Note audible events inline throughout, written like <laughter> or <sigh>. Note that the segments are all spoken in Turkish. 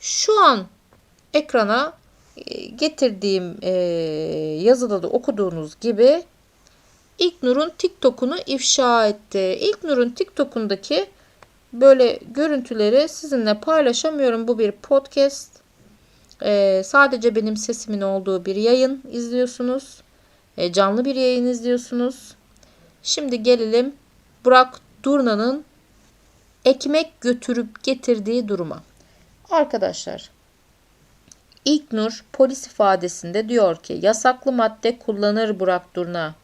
Şu an ekrana e, getirdiğim e, yazıda da okuduğunuz gibi İlknur'un TikTok'unu ifşa etti. İlknur'un TikTok'undaki böyle görüntüleri sizinle paylaşamıyorum. Bu bir podcast. E, sadece benim sesimin olduğu bir yayın izliyorsunuz. Canlı bir yayın izliyorsunuz. Şimdi gelelim Burak Durna'nın ekmek götürüp getirdiği duruma. Arkadaşlar İlknur polis ifadesinde diyor ki yasaklı madde kullanır Burak Durna.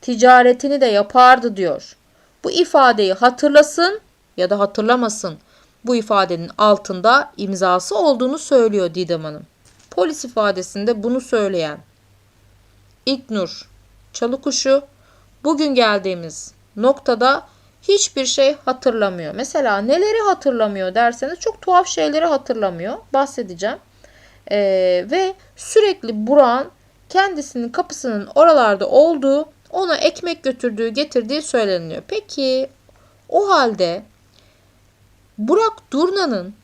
Ticaretini de yapardı diyor. Bu ifadeyi hatırlasın ya da hatırlamasın. Bu ifadenin altında imzası olduğunu söylüyor Didem Hanım. Polis ifadesinde bunu söyleyen İlknur Çalıkuşu bugün geldiğimiz noktada hiçbir şey hatırlamıyor. Mesela neleri hatırlamıyor derseniz çok tuhaf şeyleri hatırlamıyor. Bahsedeceğim. Ee, ve sürekli Burak'ın kendisinin kapısının oralarda olduğu, ona ekmek götürdüğü, getirdiği söyleniyor. Peki o halde Burak Durna'nın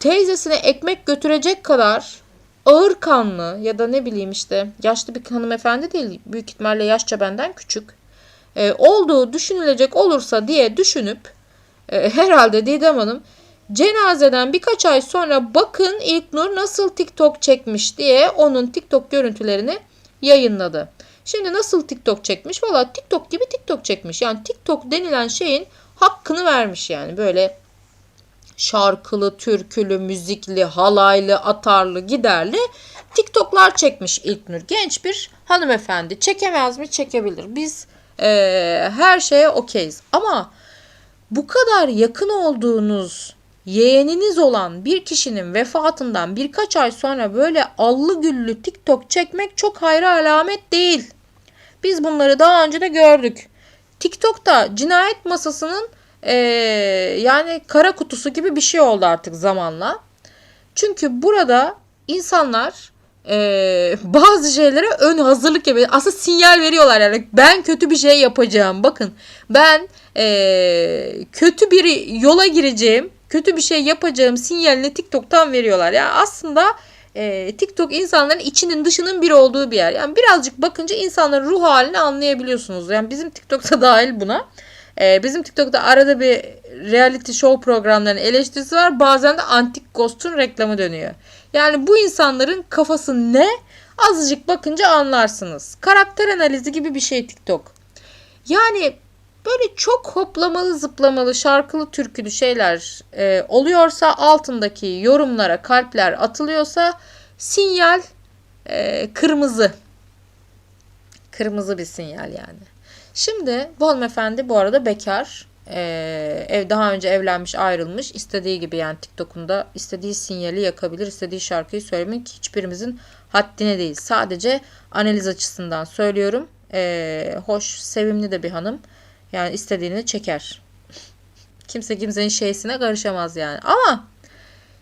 teyzesine ekmek götürecek kadar ağır kanlı ya da ne bileyim işte yaşlı bir hanımefendi değil büyük ihtimalle yaşça benden küçük e, olduğu düşünülecek olursa diye düşünüp e, herhalde Didem Hanım cenazeden birkaç ay sonra bakın İlknur nasıl TikTok çekmiş diye onun TikTok görüntülerini yayınladı. Şimdi nasıl TikTok çekmiş? Valla TikTok gibi TikTok çekmiş. Yani TikTok denilen şeyin hakkını vermiş yani. Böyle şarkılı, türkülü, müzikli, halaylı, atarlı, giderli TikTok'lar çekmiş İlknur. Genç bir hanımefendi. Çekemez mi? Çekebilir. Biz e, her şeye okeyiz. Ama bu kadar yakın olduğunuz yeğeniniz olan bir kişinin vefatından birkaç ay sonra böyle allı güllü TikTok çekmek çok hayra alamet değil. Biz bunları daha önce de gördük. TikTok'ta cinayet masasının ee, yani kara kutusu gibi bir şey oldu artık zamanla. Çünkü burada insanlar e, bazı şeylere ön hazırlık yapıyor. Aslında sinyal veriyorlar yani ben kötü bir şey yapacağım. Bakın ben e, kötü bir yola gireceğim. Kötü bir şey yapacağım sinyalini TikTok'tan veriyorlar. Yani aslında e, TikTok insanların içinin dışının bir olduğu bir yer. Yani birazcık bakınca insanların ruh halini anlayabiliyorsunuz. Yani bizim TikTok'ta dahil buna. Ee, bizim TikTok'ta arada bir reality show programlarının eleştirisi var. Bazen de antik ghost'un reklamı dönüyor. Yani bu insanların kafası ne? Azıcık bakınca anlarsınız. Karakter analizi gibi bir şey TikTok. Yani böyle çok hoplamalı zıplamalı şarkılı türkülü şeyler e, oluyorsa altındaki yorumlara kalpler atılıyorsa sinyal e, kırmızı. Kırmızı bir sinyal yani. Şimdi bu hanımefendi bu arada bekar. Ee, ev daha önce evlenmiş ayrılmış istediği gibi yani TikTok'unda istediği sinyali yakabilir istediği şarkıyı söylemek hiçbirimizin haddine değil. Sadece analiz açısından söylüyorum. Ee, hoş sevimli de bir hanım. Yani istediğini çeker. Kimse kimsenin şeysine karışamaz yani. Ama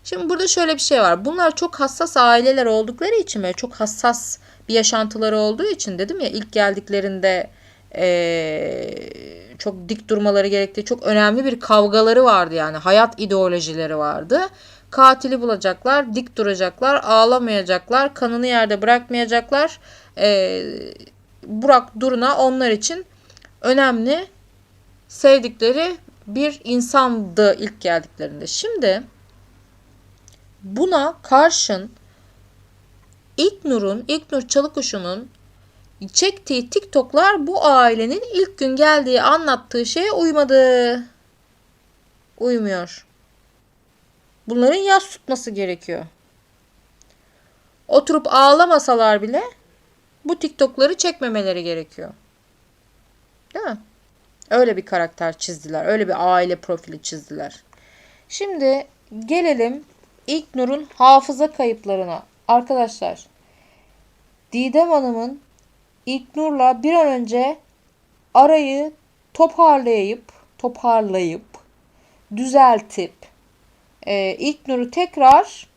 şimdi burada şöyle bir şey var. Bunlar çok hassas aileler oldukları için ve çok hassas bir yaşantıları olduğu için dedim ya ilk geldiklerinde ee, çok dik durmaları gerektiği çok önemli bir kavgaları vardı yani hayat ideolojileri vardı. Katili bulacaklar, dik duracaklar, ağlamayacaklar, kanını yerde bırakmayacaklar. Ee, Burak Duruna onlar için önemli, sevdikleri bir insandı ilk geldiklerinde. Şimdi buna karşın İlknur'un, İlknur Çalıkuşu'nun çektiği TikTok'lar bu ailenin ilk gün geldiği anlattığı şeye uymadı. Uymuyor. Bunların yas tutması gerekiyor. Oturup ağlamasalar bile bu TikTok'ları çekmemeleri gerekiyor. Değil mi? Öyle bir karakter çizdiler. Öyle bir aile profili çizdiler. Şimdi gelelim İlk Nur'un hafıza kayıplarına. Arkadaşlar Didem Hanım'ın İlknur'la bir an önce arayı toparlayıp toparlayıp düzeltip e, İlknur'u tekrar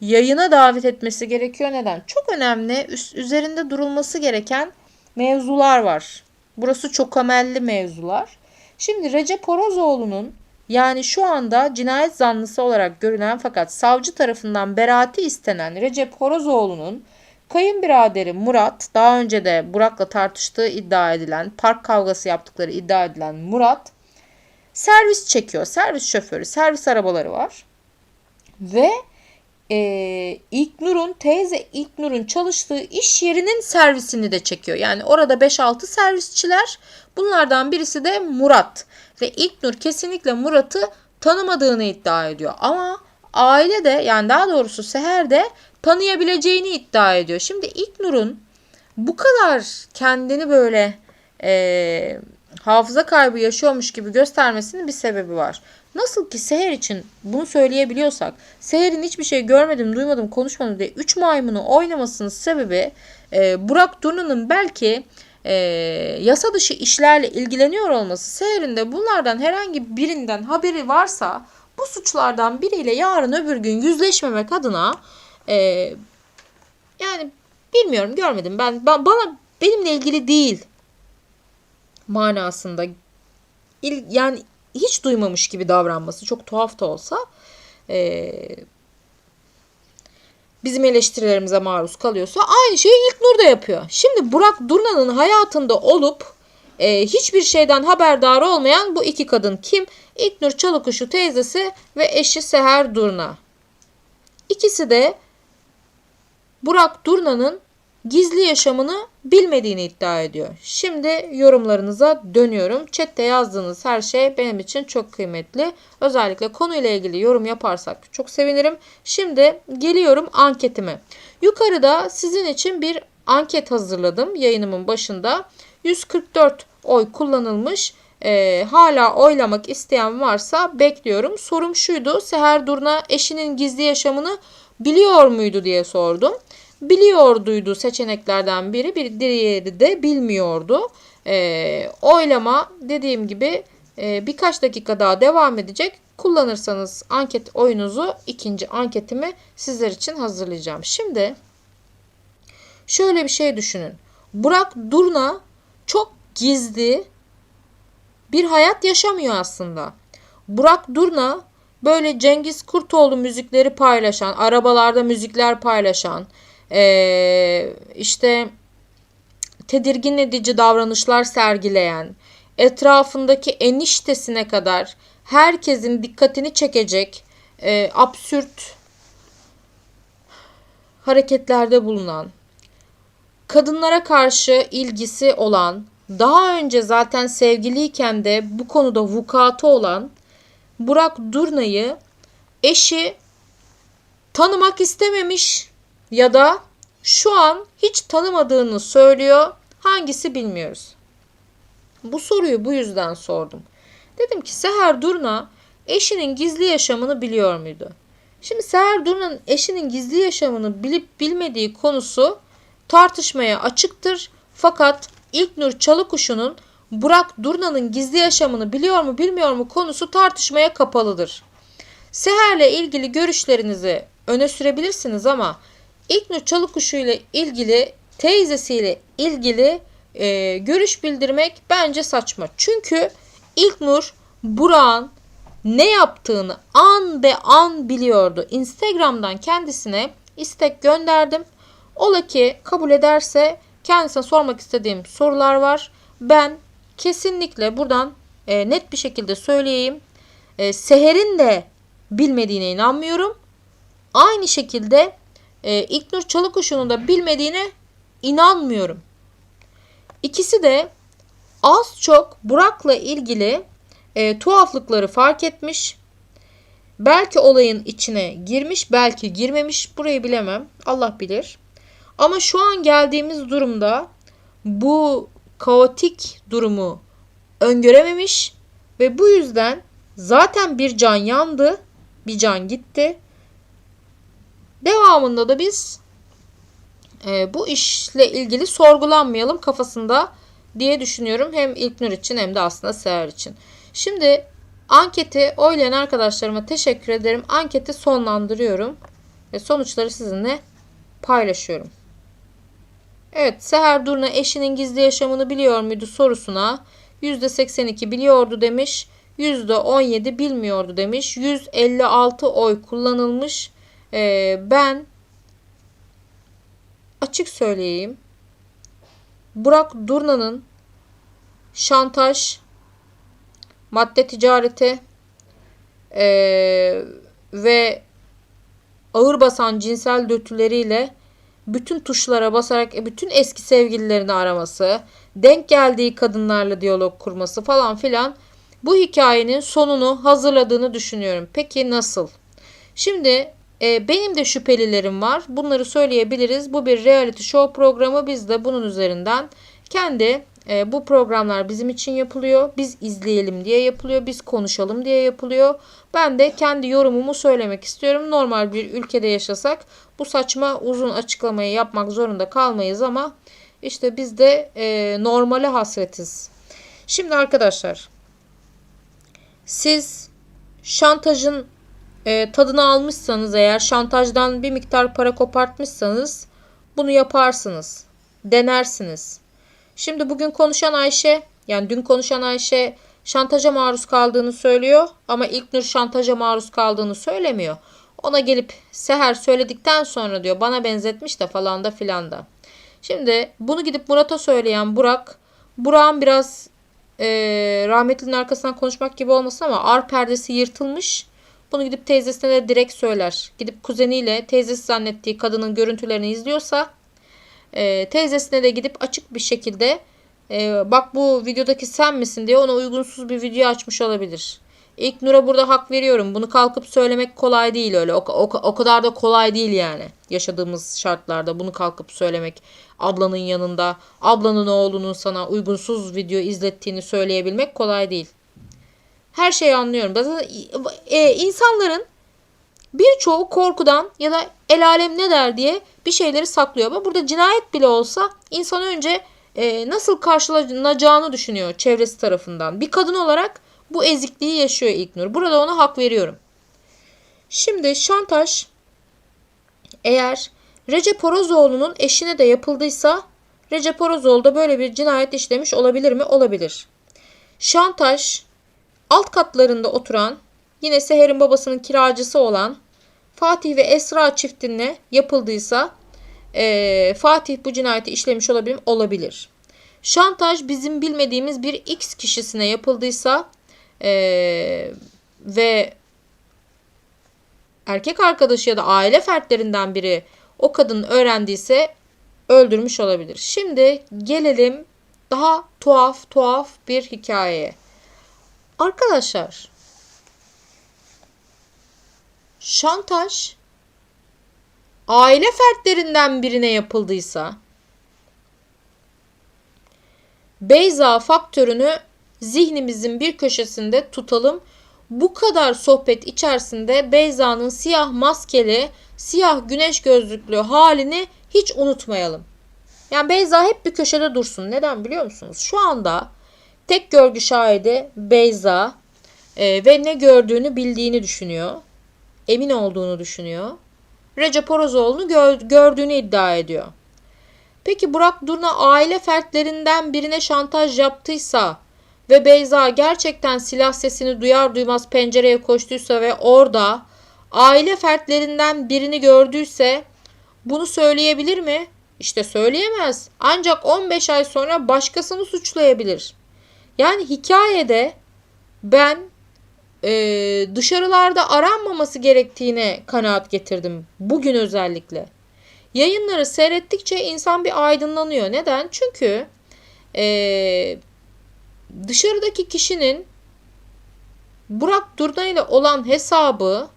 yayına davet etmesi gerekiyor. Neden? Çok önemli üst, üzerinde durulması gereken mevzular var. Burası çok amelli mevzular. Şimdi Recep Orozoğlu'nun Yani şu anda cinayet zanlısı olarak görülen fakat savcı tarafından beraati istenen Recep Horozoğlu'nun kayınbiraderi Murat, daha önce de Burak'la tartıştığı iddia edilen, park kavgası yaptıkları iddia edilen Murat servis çekiyor. Servis şoförü, servis arabaları var. Ve e, İlknur'un teyze İlknur'un çalıştığı iş yerinin servisini de çekiyor. Yani orada 5-6 servisçiler. Bunlardan birisi de Murat. Ve İlknur kesinlikle Murat'ı tanımadığını iddia ediyor. Ama aile de yani daha doğrusu Seher de tanıyabileceğini iddia ediyor. Şimdi İlknur'un bu kadar kendini böyle e, hafıza kaybı yaşıyormuş gibi göstermesinin bir sebebi var. Nasıl ki Seher için bunu söyleyebiliyorsak, Seher'in hiçbir şey görmedim, duymadım, konuşmadım diye 3 maymunu oynamasının sebebi e, Burak Durna'nın belki e, yasa dışı işlerle ilgileniyor olması. Seher'in de bunlardan herhangi birinden haberi varsa bu suçlardan biriyle yarın öbür gün yüzleşmemek adına e, yani bilmiyorum görmedim ben, ben bana benimle ilgili değil manasında il, yani hiç duymamış gibi davranması çok tuhaf da olsa e, bizim eleştirilerimize maruz kalıyorsa aynı şeyi İlk Nur da yapıyor. Şimdi Burak Durna'nın hayatında olup e, hiçbir şeyden haberdar olmayan bu iki kadın kim? İlknur Çalıkuşu teyzesi ve eşi Seher Durna. İkisi de Burak Durna'nın gizli yaşamını bilmediğini iddia ediyor. Şimdi yorumlarınıza dönüyorum. Chat'te yazdığınız her şey benim için çok kıymetli. Özellikle konuyla ilgili yorum yaparsak çok sevinirim. Şimdi geliyorum anketime. Yukarıda sizin için bir anket hazırladım yayınımın başında. 144 oy kullanılmış. Ee, hala oylamak isteyen varsa bekliyorum. Sorum şuydu. Seher Durna eşinin gizli yaşamını biliyor muydu diye sordum biliyorduydu seçeneklerden biri bir diğeri de bilmiyordu. E, oylama dediğim gibi e, birkaç dakika daha devam edecek. Kullanırsanız anket oyunuzu ikinci anketimi sizler için hazırlayacağım. Şimdi şöyle bir şey düşünün. Burak Durna çok gizli bir hayat yaşamıyor aslında. Burak Durna böyle Cengiz Kurtoğlu müzikleri paylaşan, arabalarda müzikler paylaşan, e, işte tedirgin edici davranışlar sergileyen, etrafındaki eniştesine kadar herkesin dikkatini çekecek e, absürt hareketlerde bulunan, kadınlara karşı ilgisi olan, daha önce zaten sevgiliyken de bu konuda vukuatı olan Burak Durna'yı eşi tanımak istememiş ya da şu an hiç tanımadığını söylüyor. Hangisi bilmiyoruz. Bu soruyu bu yüzden sordum. Dedim ki Seher Durna eşinin gizli yaşamını biliyor muydu? Şimdi Seher Durna'nın eşinin gizli yaşamını bilip bilmediği konusu tartışmaya açıktır. Fakat İlknur Çalıkuşu'nun Burak Durna'nın gizli yaşamını biliyor mu bilmiyor mu konusu tartışmaya kapalıdır. Seher'le ilgili görüşlerinizi öne sürebilirsiniz ama İlknur Çalıkuşu ile ilgili teyzesiyle ilgili e, görüş bildirmek bence saçma. Çünkü İlknur Burak'ın ne yaptığını an be an biliyordu. Instagram'dan kendisine istek gönderdim. Ola ki kabul ederse kendisine sormak istediğim sorular var. Ben kesinlikle buradan e, net bir şekilde söyleyeyim. E, Seher'in de bilmediğine inanmıyorum. Aynı şekilde e, İlknur Çalıkuşu'nun da bilmediğine inanmıyorum. İkisi de az çok Burak'la ilgili e, tuhaflıkları fark etmiş. Belki olayın içine girmiş, belki girmemiş. Burayı bilemem. Allah bilir. Ama şu an geldiğimiz durumda bu kaotik durumu öngörememiş ve bu yüzden zaten bir can yandı, bir can gitti. Devamında da biz e, bu işle ilgili sorgulanmayalım kafasında diye düşünüyorum. Hem İlknur için hem de aslında Seher için. Şimdi anketi oylayan arkadaşlarıma teşekkür ederim. Anketi sonlandırıyorum. Ve sonuçları sizinle paylaşıyorum. Evet Seher Durna eşinin gizli yaşamını biliyor muydu sorusuna %82 biliyordu demiş. %17 bilmiyordu demiş. 156 oy kullanılmış. Ee, ben açık söyleyeyim. Burak Durna'nın şantaj, madde ticareti ee, ve ağır basan cinsel dötüleriyle bütün tuşlara basarak e, bütün eski sevgililerini araması, denk geldiği kadınlarla diyalog kurması falan filan bu hikayenin sonunu hazırladığını düşünüyorum. Peki nasıl? Şimdi e, benim de şüphelilerim var. Bunları söyleyebiliriz. Bu bir reality show programı. Biz de bunun üzerinden kendi e, bu programlar bizim için yapılıyor. Biz izleyelim diye yapılıyor. Biz konuşalım diye yapılıyor. Ben de kendi yorumumu söylemek istiyorum. Normal bir ülkede yaşasak bu saçma uzun açıklamayı yapmak zorunda kalmayız ama işte biz de e, normale hasretiz. Şimdi arkadaşlar siz şantajın e, tadını almışsanız eğer şantajdan bir miktar para kopartmışsanız bunu yaparsınız. Denersiniz. Şimdi bugün konuşan Ayşe yani dün konuşan Ayşe şantaja maruz kaldığını söylüyor ama İlknur şantaja maruz kaldığını söylemiyor. Ona gelip Seher söyledikten sonra diyor bana benzetmiş de falan da filan da. Şimdi bunu gidip Murat'a söyleyen Burak, Burak'ın biraz e, rahmetlinin arkasından konuşmak gibi olmasın ama ar perdesi yırtılmış. Bunu gidip teyzesine de direkt söyler. Gidip kuzeniyle teyzesi zannettiği kadının görüntülerini izliyorsa e, teyzesine de gidip açık bir şekilde e, bak bu videodaki sen misin diye ona uygunsuz bir video açmış olabilir. İlk Nur'a burada hak veriyorum. Bunu kalkıp söylemek kolay değil öyle. O, o, o kadar da kolay değil yani. Yaşadığımız şartlarda bunu kalkıp söylemek. Ablanın yanında, ablanın oğlunun sana uygunsuz video izlettiğini söyleyebilmek kolay değil. Her şeyi anlıyorum. Zaten e, insanların birçoğu korkudan ya da el alem ne der diye bir şeyleri saklıyor. Ama burada cinayet bile olsa insan önce e, nasıl karşılanacağını düşünüyor çevresi tarafından. Bir kadın olarak bu ezikliği yaşıyor İlknur. Burada ona hak veriyorum. Şimdi şantaj eğer Recep Orozoğlu'nun eşine de yapıldıysa Recep Orozoğlu da böyle bir cinayet işlemiş olabilir mi? Olabilir. Şantaj alt katlarında oturan yine Seher'in babasının kiracısı olan Fatih ve Esra çiftine yapıldıysa e, Fatih bu cinayeti işlemiş olabilir? Olabilir. Şantaj bizim bilmediğimiz bir X kişisine yapıldıysa e, ve erkek arkadaşı ya da aile fertlerinden biri o kadın öğrendiyse öldürmüş olabilir. Şimdi gelelim daha tuhaf tuhaf bir hikayeye. Arkadaşlar şantaj aile fertlerinden birine yapıldıysa Beyza faktörünü zihnimizin bir köşesinde tutalım. Bu kadar sohbet içerisinde Beyza'nın siyah maskeli, siyah güneş gözlüklü halini hiç unutmayalım. Yani Beyza hep bir köşede dursun. Neden biliyor musunuz? Şu anda tek görgü şahidi Beyza e, ve ne gördüğünü bildiğini düşünüyor. Emin olduğunu düşünüyor. Recep Orozoğlu'nu gör, gördüğünü iddia ediyor. Peki Burak Durna aile fertlerinden birine şantaj yaptıysa ve Beyza gerçekten silah sesini duyar duymaz pencereye koştuysa ve orada aile fertlerinden birini gördüyse bunu söyleyebilir mi? İşte söyleyemez. Ancak 15 ay sonra başkasını suçlayabilir. Yani hikayede ben e, dışarılarda aranmaması gerektiğine kanaat getirdim. Bugün özellikle. Yayınları seyrettikçe insan bir aydınlanıyor. Neden? Çünkü e, dışarıdaki kişinin Burak Durna ile olan hesabı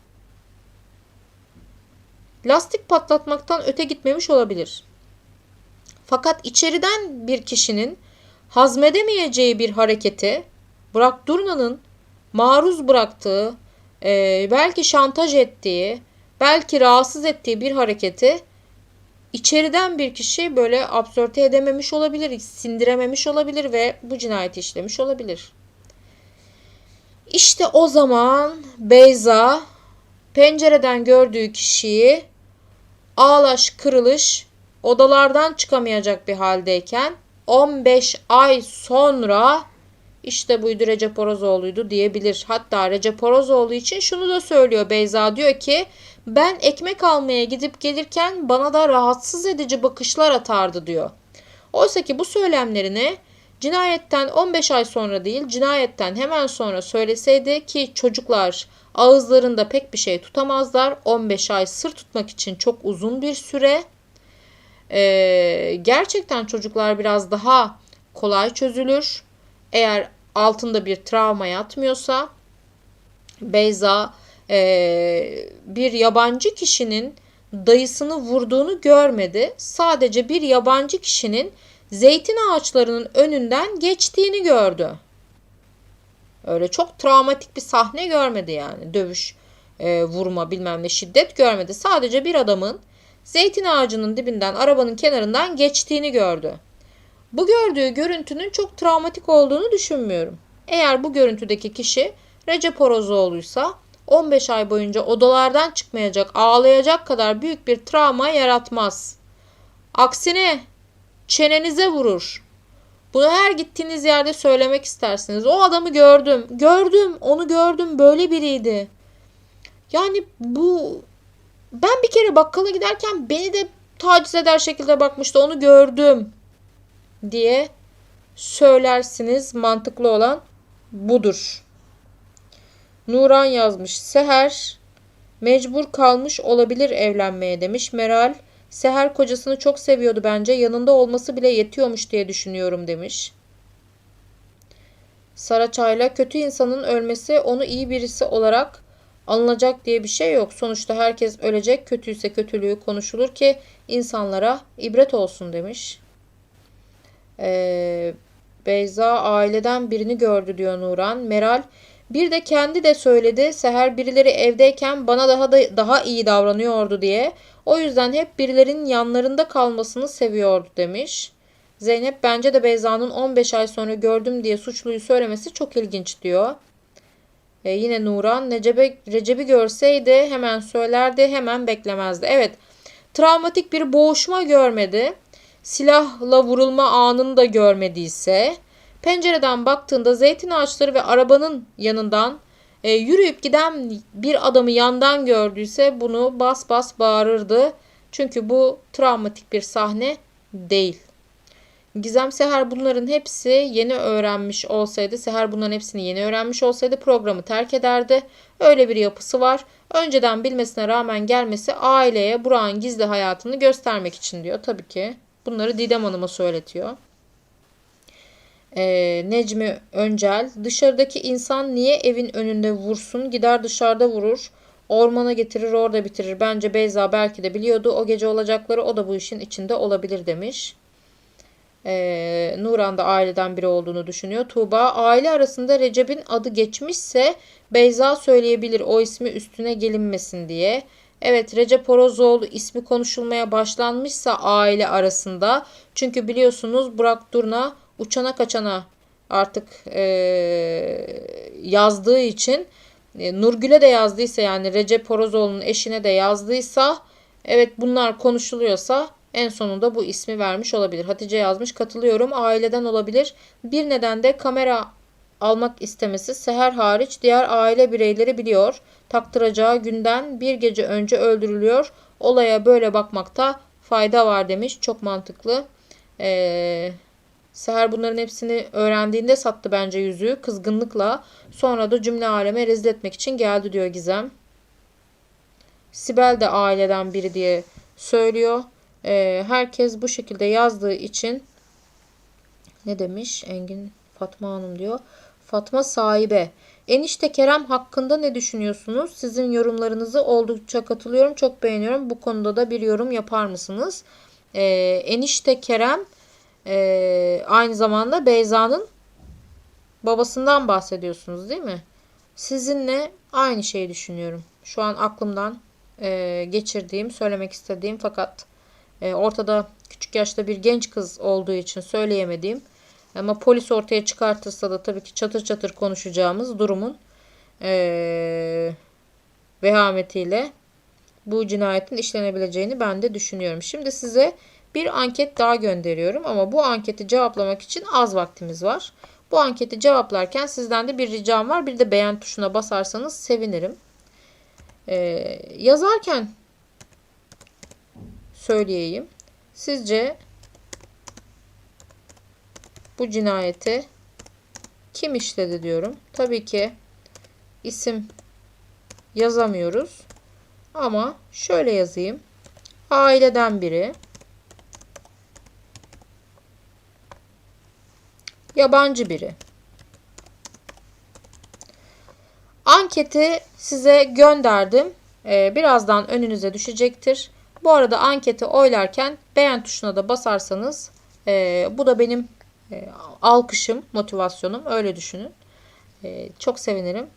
lastik patlatmaktan öte gitmemiş olabilir. Fakat içeriden bir kişinin hazmedemeyeceği bir hareketi Burak Durna'nın maruz bıraktığı, e, belki şantaj ettiği, belki rahatsız ettiği bir hareketi içeriden bir kişi böyle absorte edememiş olabilir, sindirememiş olabilir ve bu cinayeti işlemiş olabilir. İşte o zaman Beyza pencereden gördüğü kişiyi ağlaş kırılış odalardan çıkamayacak bir haldeyken 15 ay sonra işte buydu Recep Orozoğlu'ydu diyebilir. Hatta Recep Orozoğlu için şunu da söylüyor Beyza diyor ki ben ekmek almaya gidip gelirken bana da rahatsız edici bakışlar atardı diyor. Oysa ki bu söylemlerini cinayetten 15 ay sonra değil cinayetten hemen sonra söyleseydi ki çocuklar ağızlarında pek bir şey tutamazlar. 15 ay sır tutmak için çok uzun bir süre. Ee, gerçekten çocuklar biraz daha kolay çözülür. Eğer altında bir travma yatmıyorsa Beyza e, bir yabancı kişinin dayısını vurduğunu görmedi. Sadece bir yabancı kişinin zeytin ağaçlarının önünden geçtiğini gördü. Öyle çok travmatik bir sahne görmedi yani. Dövüş, e, vurma bilmem ne şiddet görmedi. Sadece bir adamın zeytin ağacının dibinden arabanın kenarından geçtiğini gördü. Bu gördüğü görüntünün çok travmatik olduğunu düşünmüyorum. Eğer bu görüntüdeki kişi Recep Orozoğlu'ysa 15 ay boyunca odalardan çıkmayacak, ağlayacak kadar büyük bir travma yaratmaz. Aksine çenenize vurur. Bunu her gittiğiniz yerde söylemek istersiniz. O adamı gördüm, gördüm, onu gördüm, böyle biriydi. Yani bu ben bir kere bakkala giderken beni de taciz eder şekilde bakmıştı. Onu gördüm diye söylersiniz. Mantıklı olan budur. Nuran yazmış. Seher mecbur kalmış olabilir evlenmeye demiş. Meral Seher kocasını çok seviyordu bence. Yanında olması bile yetiyormuş diye düşünüyorum demiş. Saraçayla kötü insanın ölmesi onu iyi birisi olarak alınacak diye bir şey yok. Sonuçta herkes ölecek. Kötüyse kötülüğü konuşulur ki insanlara ibret olsun demiş. Ee, Beyza aileden birini gördü diyor Nuran. Meral bir de kendi de söyledi. Seher birileri evdeyken bana daha da daha iyi davranıyordu diye. O yüzden hep birilerinin yanlarında kalmasını seviyordu demiş. Zeynep bence de Beyza'nın 15 ay sonra gördüm diye suçluyu söylemesi çok ilginç diyor. E yine Nuran Necebe, Recep'i görseydi hemen söylerdi hemen beklemezdi. Evet travmatik bir boğuşma görmedi. Silahla vurulma anını da görmediyse pencereden baktığında zeytin ağaçları ve arabanın yanından e, yürüyüp giden bir adamı yandan gördüyse bunu bas bas bağırırdı. Çünkü bu travmatik bir sahne değil. Gizem Seher bunların hepsi yeni öğrenmiş olsaydı, Seher bunların hepsini yeni öğrenmiş olsaydı programı terk ederdi. Öyle bir yapısı var. Önceden bilmesine rağmen gelmesi aileye Burak'ın gizli hayatını göstermek için diyor. Tabii ki bunları Didem Hanım'a söyletiyor. Ee, Necmi Öncel dışarıdaki insan niye evin önünde vursun gider dışarıda vurur ormana getirir orada bitirir bence Beyza belki de biliyordu o gece olacakları o da bu işin içinde olabilir demiş. Ee, Nuran da aileden biri olduğunu düşünüyor. Tuğba aile arasında Recep'in adı geçmişse Beyza söyleyebilir o ismi üstüne gelinmesin diye. Evet Recep Orozoğlu ismi konuşulmaya başlanmışsa aile arasında. Çünkü biliyorsunuz Burak Durna uçana kaçana artık e, yazdığı için e, Nurgül'e de yazdıysa yani Recep Horozoğlu'nun eşine de yazdıysa evet bunlar konuşuluyorsa en sonunda bu ismi vermiş olabilir. Hatice yazmış katılıyorum aileden olabilir. Bir neden de kamera almak istemesi Seher hariç diğer aile bireyleri biliyor. Taktıracağı günden bir gece önce öldürülüyor. Olaya böyle bakmakta fayda var demiş. Çok mantıklı. Eee Seher bunların hepsini öğrendiğinde sattı bence yüzüğü kızgınlıkla. Sonra da cümle aleme rezil etmek için geldi diyor Gizem. Sibel de aileden biri diye söylüyor. Ee, herkes bu şekilde yazdığı için ne demiş Engin Fatma Hanım diyor. Fatma sahibe. Enişte Kerem hakkında ne düşünüyorsunuz? Sizin yorumlarınızı oldukça katılıyorum. Çok beğeniyorum. Bu konuda da bir yorum yapar mısınız? Ee, enişte Kerem ee, aynı zamanda Beyza'nın babasından bahsediyorsunuz değil mi? Sizinle aynı şeyi düşünüyorum. Şu an aklımdan e, geçirdiğim, söylemek istediğim fakat e, ortada küçük yaşta bir genç kız olduğu için söyleyemediğim ama polis ortaya çıkartırsa da tabii ki çatır çatır konuşacağımız durumun e, vehametiyle bu cinayetin işlenebileceğini ben de düşünüyorum. Şimdi size bir anket daha gönderiyorum ama bu anketi cevaplamak için az vaktimiz var. Bu anketi cevaplarken sizden de bir ricam var. Bir de beğen tuşuna basarsanız sevinirim. Ee, yazarken söyleyeyim. Sizce bu cinayeti kim işledi diyorum. Tabii ki isim yazamıyoruz. Ama şöyle yazayım. Aileden biri. Yabancı biri. Anketi size gönderdim. Ee, birazdan önünüze düşecektir. Bu arada anketi oylarken beğen tuşuna da basarsanız e, bu da benim e, alkışım, motivasyonum. Öyle düşünün. E, çok sevinirim.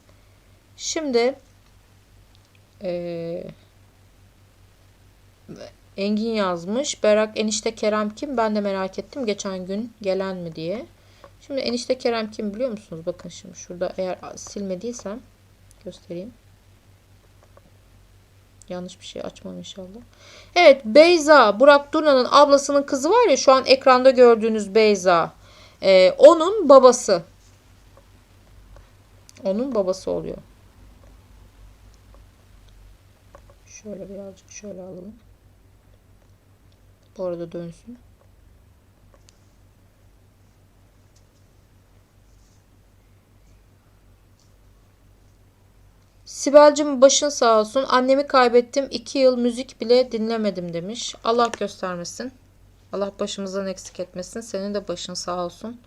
Şimdi e, Engin yazmış. Berak enişte Kerem kim? Ben de merak ettim geçen gün gelen mi diye. Şimdi enişte Kerem kim biliyor musunuz? Bakın şimdi şurada eğer silmediysem göstereyim. Yanlış bir şey açmam inşallah. Evet Beyza. Burak Durna'nın ablasının kızı var ya şu an ekranda gördüğünüz Beyza. Ee, onun babası. Onun babası oluyor. Şöyle birazcık şöyle alalım. Bu arada dönsün. Sibel'cim başın sağ olsun. Annemi kaybettim. iki yıl müzik bile dinlemedim demiş. Allah göstermesin. Allah başımızdan eksik etmesin. Senin de başın sağ olsun.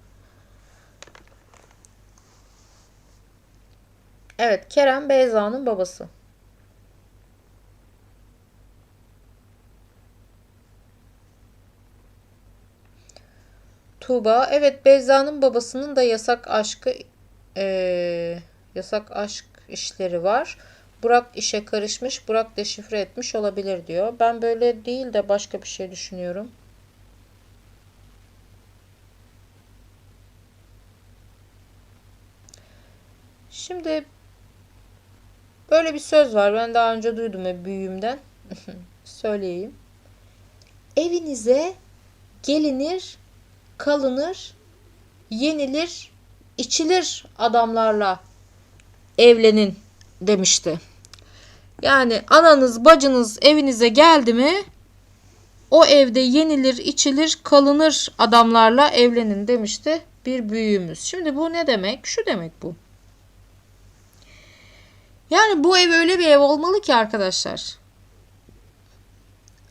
Evet Kerem Beyza'nın babası. Tuğba. Evet Beyza'nın babasının da yasak aşkı eee, yasak aşk işleri var. Burak işe karışmış. Burak deşifre etmiş olabilir diyor. Ben böyle değil de başka bir şey düşünüyorum. Şimdi böyle bir söz var. Ben daha önce duydum ve büyüğümden. <laughs> Söyleyeyim. Evinize gelinir, kalınır, yenilir, içilir adamlarla evlenin demişti. Yani ananız bacınız evinize geldi mi o evde yenilir, içilir, kalınır adamlarla evlenin demişti bir büyüğümüz. Şimdi bu ne demek? Şu demek bu. Yani bu ev öyle bir ev olmalı ki arkadaşlar.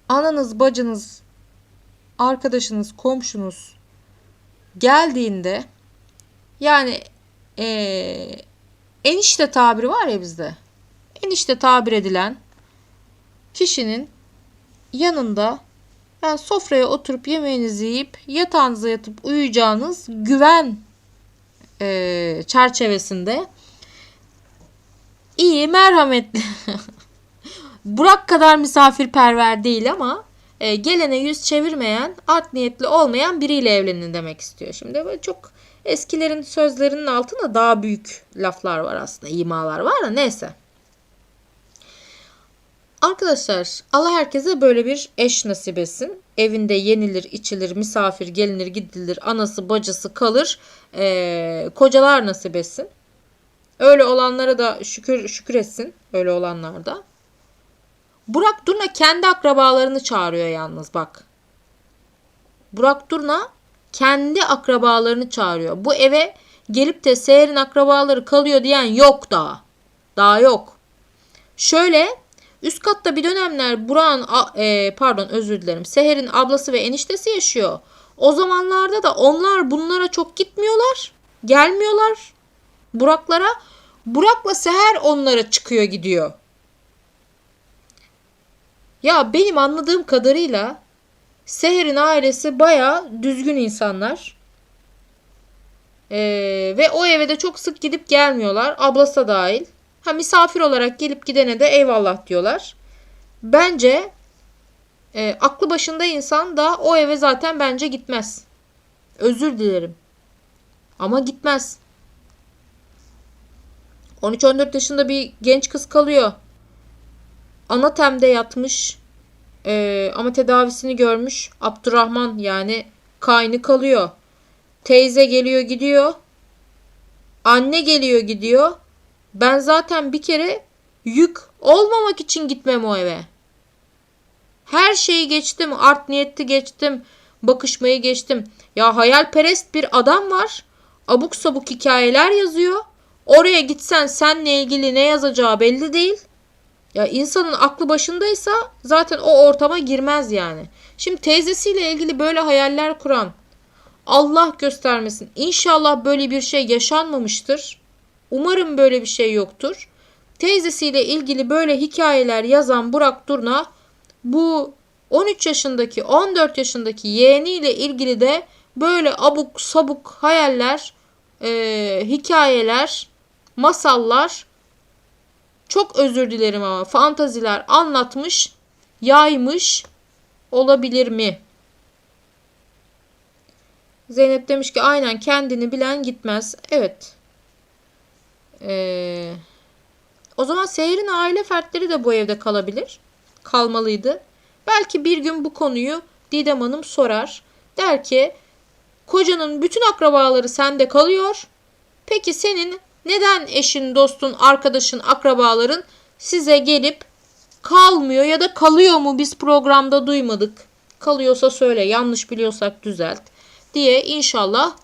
Ananız, bacınız, arkadaşınız, komşunuz geldiğinde yani ee, enişte tabiri var ya bizde. Enişte tabir edilen kişinin yanında yani sofraya oturup yemeğinizi yiyip yatağınıza yatıp uyuyacağınız güven e, çerçevesinde iyi, merhametli. <laughs> Burak kadar misafirperver değil ama e, gelene yüz çevirmeyen, art niyetli olmayan biriyle evlenin demek istiyor. Şimdi böyle çok eskilerin sözlerinin altında daha büyük laflar var aslında, imalar var da neyse. Arkadaşlar Allah herkese böyle bir eş nasip etsin. Evinde yenilir, içilir, misafir gelinir, gidilir, anası, bacısı kalır, e, kocalar nasip etsin. Öyle olanlara da şükür şükür etsin. Öyle olanlar da. Burak Durna kendi akrabalarını çağırıyor yalnız bak. Burak Durna kendi akrabalarını çağırıyor. Bu eve gelip de Seher'in akrabaları kalıyor diyen yok daha. Daha yok. Şöyle üst katta bir dönemler Burak'ın e, pardon özür dilerim Seher'in ablası ve eniştesi yaşıyor. O zamanlarda da onlar bunlara çok gitmiyorlar. Gelmiyorlar. Burak'lara. Burak'la Seher onlara çıkıyor gidiyor. Ya benim anladığım kadarıyla Seher'in ailesi baya düzgün insanlar. Ee, ve o eve de çok sık gidip gelmiyorlar. Ablası da dahil. Ha misafir olarak gelip gidene de eyvallah diyorlar. Bence e, aklı başında insan da o eve zaten bence gitmez. Özür dilerim. Ama gitmez. 13-14 yaşında bir genç kız kalıyor. Anatem'de yatmış. Ee, ama tedavisini görmüş. Abdurrahman yani kaynı kalıyor. Teyze geliyor gidiyor. Anne geliyor gidiyor. Ben zaten bir kere yük olmamak için gitmem o eve. Her şeyi geçtim. Art niyeti geçtim. Bakışmayı geçtim. Ya hayalperest bir adam var. Abuk sabuk hikayeler yazıyor. Oraya gitsen seninle ilgili ne yazacağı belli değil. Ya insanın aklı başındaysa zaten o ortama girmez yani. Şimdi teyzesiyle ilgili böyle hayaller kuran Allah göstermesin. İnşallah böyle bir şey yaşanmamıştır. Umarım böyle bir şey yoktur. Teyzesiyle ilgili böyle hikayeler yazan Burak Durna bu 13 yaşındaki 14 yaşındaki yeğeniyle ilgili de böyle abuk sabuk hayaller, e, hikayeler, masallar çok özür dilerim ama fantaziler anlatmış, yaymış olabilir mi? Zeynep demiş ki aynen kendini bilen gitmez. Evet. Ee, o zaman Seher'in aile fertleri de bu evde kalabilir. Kalmalıydı. Belki bir gün bu konuyu Didem Hanım sorar. Der ki kocanın bütün akrabaları sende kalıyor. Peki senin neden eşin, dostun, arkadaşın, akrabaların size gelip kalmıyor ya da kalıyor mu biz programda duymadık. Kalıyorsa söyle yanlış biliyorsak düzelt diye inşallah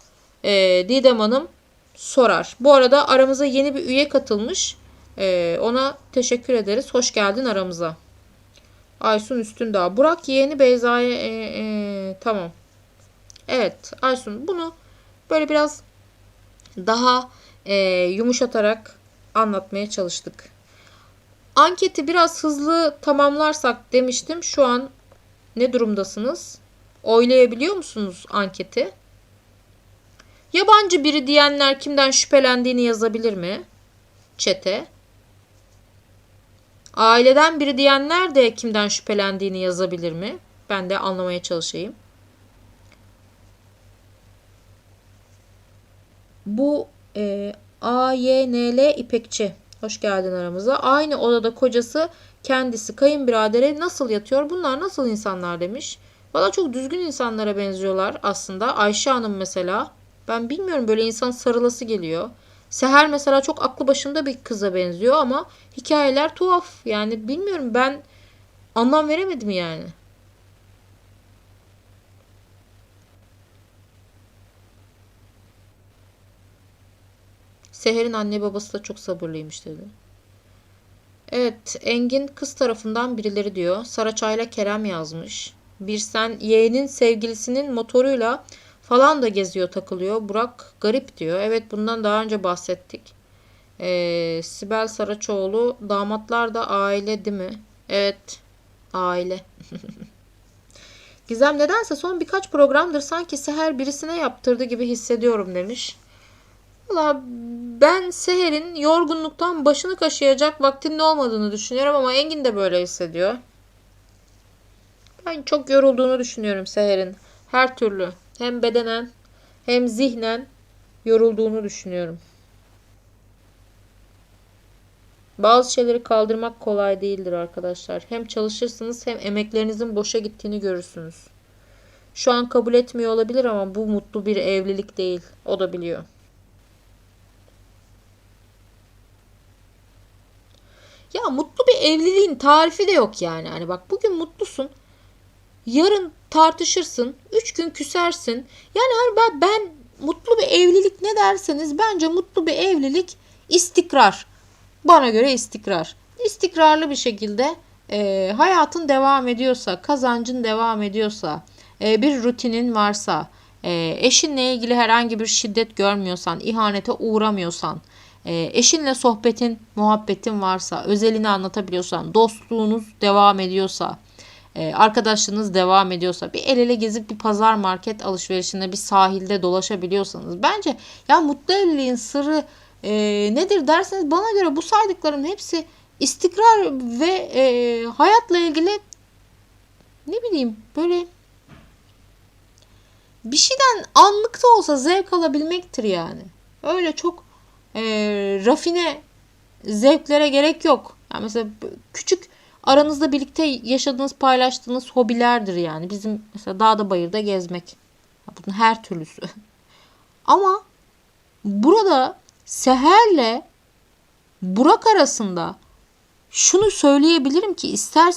e, Didem Hanım sorar. Bu arada aramıza yeni bir üye katılmış. E, ona teşekkür ederiz. Hoş geldin aramıza. Aysun Üstündağ. Burak yeğeni Beyza'ya e, e, tamam. Evet Aysun bunu böyle biraz daha e, yumuşatarak anlatmaya çalıştık. Anketi biraz hızlı tamamlarsak demiştim. Şu an ne durumdasınız? Oylayabiliyor musunuz anketi? Yabancı biri diyenler kimden şüphelendiğini yazabilir mi? Çete. Aileden biri diyenler de kimden şüphelendiğini yazabilir mi? Ben de anlamaya çalışayım. Bu e, AYNL İpekçi. Hoş geldin aramıza. Aynı odada kocası kendisi kayınbiradere nasıl yatıyor? Bunlar nasıl insanlar demiş. Valla çok düzgün insanlara benziyorlar aslında. Ayşe Hanım mesela. Ben bilmiyorum böyle insan sarılası geliyor. Seher mesela çok aklı başında bir kıza benziyor ama hikayeler tuhaf. Yani bilmiyorum ben anlam veremedim yani. Seher'in anne babası da çok sabırlıymış dedi. Evet, Engin kız tarafından birileri diyor. Saraçay'la Kerem yazmış. Bir sen yeğenin sevgilisinin motoruyla falan da geziyor takılıyor. Burak garip diyor. Evet bundan daha önce bahsettik. Ee, Sibel Saraçoğlu damatlar da aile değil mi? Evet aile. <laughs> Gizem nedense son birkaç programdır sanki Seher birisine yaptırdı gibi hissediyorum demiş. Valla ben Seher'in yorgunluktan başını kaşıyacak vaktinin olmadığını düşünüyorum ama Engin de böyle hissediyor. Ben çok yorulduğunu düşünüyorum Seher'in. Her türlü. Hem bedenen hem zihnen yorulduğunu düşünüyorum. Bazı şeyleri kaldırmak kolay değildir arkadaşlar. Hem çalışırsınız hem emeklerinizin boşa gittiğini görürsünüz. Şu an kabul etmiyor olabilir ama bu mutlu bir evlilik değil. O da biliyor. Ya mutlu bir evliliğin tarifi de yok yani. Hani bak bugün mutlusun. Yarın tartışırsın. Üç gün küsersin. Yani hani ben, ben mutlu bir evlilik ne derseniz bence mutlu bir evlilik istikrar. Bana göre istikrar. İstikrarlı bir şekilde e, hayatın devam ediyorsa, kazancın devam ediyorsa, e, bir rutinin varsa, e, eşinle ilgili herhangi bir şiddet görmüyorsan, ihanete uğramıyorsan, e, eşinle sohbetin, muhabbetin varsa, özelini anlatabiliyorsan, dostluğunuz devam ediyorsa, e, arkadaşlığınız devam ediyorsa, bir el ele gezip bir pazar market alışverişinde bir sahilde dolaşabiliyorsanız bence ya mutlu evliliğin sırrı e, nedir derseniz bana göre bu saydıklarım hepsi istikrar ve e, hayatla ilgili ne bileyim böyle bir şeyden anlıkta olsa zevk alabilmektir yani. Öyle çok e, rafine zevklere gerek yok. Yani mesela küçük aranızda birlikte yaşadığınız, paylaştığınız hobilerdir yani. Bizim mesela dağda bayırda gezmek. Bunun her türlüsü. <laughs> Ama burada Seher'le Burak arasında şunu söyleyebilirim ki isterse